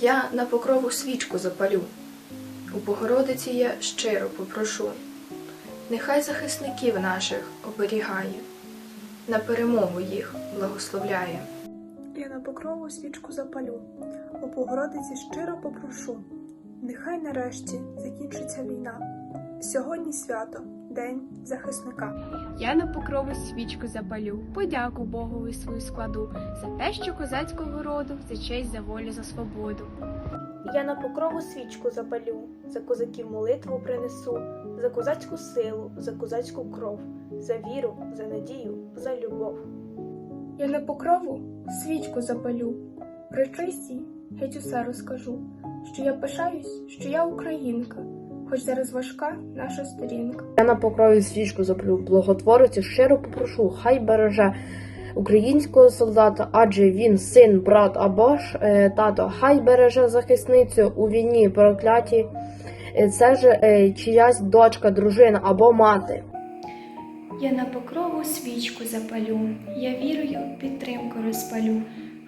Я на покрову свічку запалю. У Богородиці я щиро попрошу. Нехай захисників наших оберігає, на перемогу їх благословляє. Я на покрову свічку запалю, у Богородиці щиро попрошу. Нехай нарешті закінчиться війна. Сьогодні свято, День захисника. Я на покрову свічку запалю, подяку Богові свою складу. За те, що козацького роду, за честь, за волю, за свободу. Я на покрову свічку запалю, за козаків молитву принесу, за козацьку силу, за козацьку кров, за віру, за надію, за любов. Я на покрову свічку запалю, причистій геть усе розкажу, що я пишаюсь, що я українка, хоч зараз важка наша сторінка. Я на покрові свічку заплю, благотворицю щиро попрошу, хай береже українського солдата, адже він син, брат або ж е, тато. Хай береже захисницю у війні прокляті. Е, Це ж е, чиясь дочка, дружина або мати. Я на покрову свічку запалю, я вірою підтримку розпалю.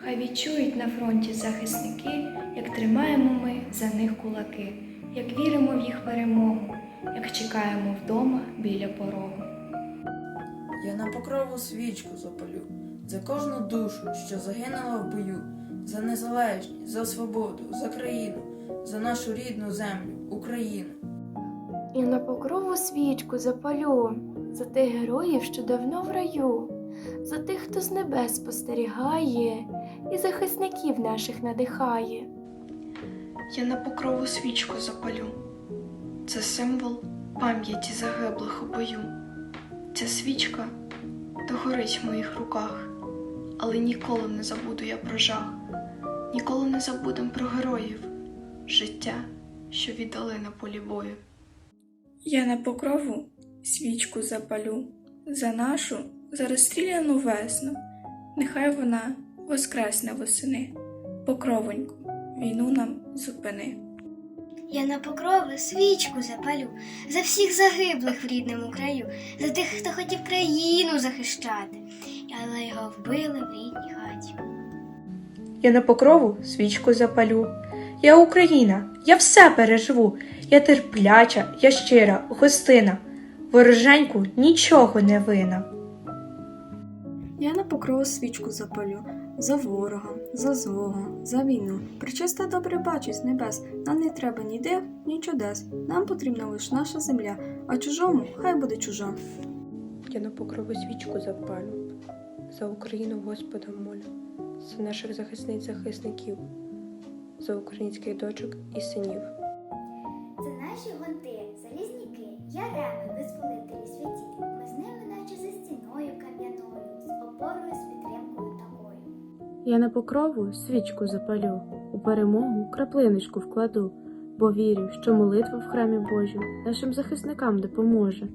Хай відчують на фронті захисники, як тримаємо ми за них кулаки, як віримо в їх перемогу, як чекаємо вдома біля порогу. Я на покрову свічку запалю за кожну душу, що загинула в бою, за незалежність, за свободу, за країну, за нашу рідну землю, Україну. І на покрову свічку запалю за тих героїв, що давно в раю, за тих, хто з небес спостерігає, і захисників наших надихає. Я на покрову свічку запалю. Це символ пам'яті загиблих у бою. Ця свічка догорить в моїх руках, але ніколи не забуду я про жах, ніколи не забудем про героїв, життя, що віддали на полі бою. Я на покрову свічку запалю за нашу зарозстріляну весну. Нехай вона воскресне восени. Покровоньку, війну нам зупини. Я на покрови свічку запалю за всіх загиблих в рідному краю, за тих, хто хотів країну захищати, але його вбили в рідній хаті. Я на покрову свічку запалю. Я Україна, я все переживу. Я терпляча, я щира, гостина. Вороженьку нічого не вина. Я на покрову свічку запалю за ворога, за злого, за війну. Причиста добре бачить з небес. Нам не треба ні див, ні чудес. Нам потрібна лише наша земля, а чужому хай буде чужа. Я на покрову свічку запалю, за Україну Господа молю, за наших захисниць захисників, за українських дочок і синів. Це наші гонти, залізніки, яреми, Я на покрову свічку запалю, у перемогу краплиночку вкладу, бо вірю, що молитва в храмі Божу нашим захисникам допоможе.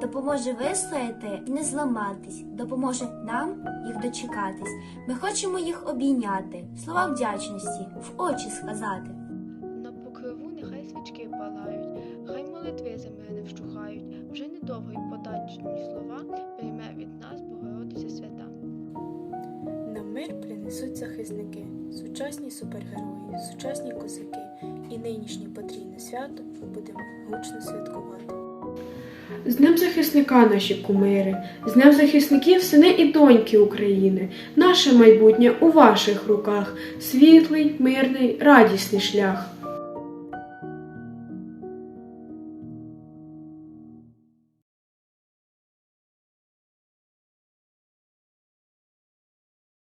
Допоможе вистояти і не зламатись, допоможе нам їх дочекатись. Ми хочемо їх обійняти, слова вдячності в очі сказати. На покрову нехай свічки палають, хай молитви за мене вщухають. Вже недовго й подачні слова мир принесуть захисники, сучасні супергерої, сучасні козаки і нинішнє потрійне свято будемо гучно святкувати. З Днем захисника наші кумири, з Днем захисників сини і доньки України, наше майбутнє у ваших руках, світлий, мирний, радісний шлях.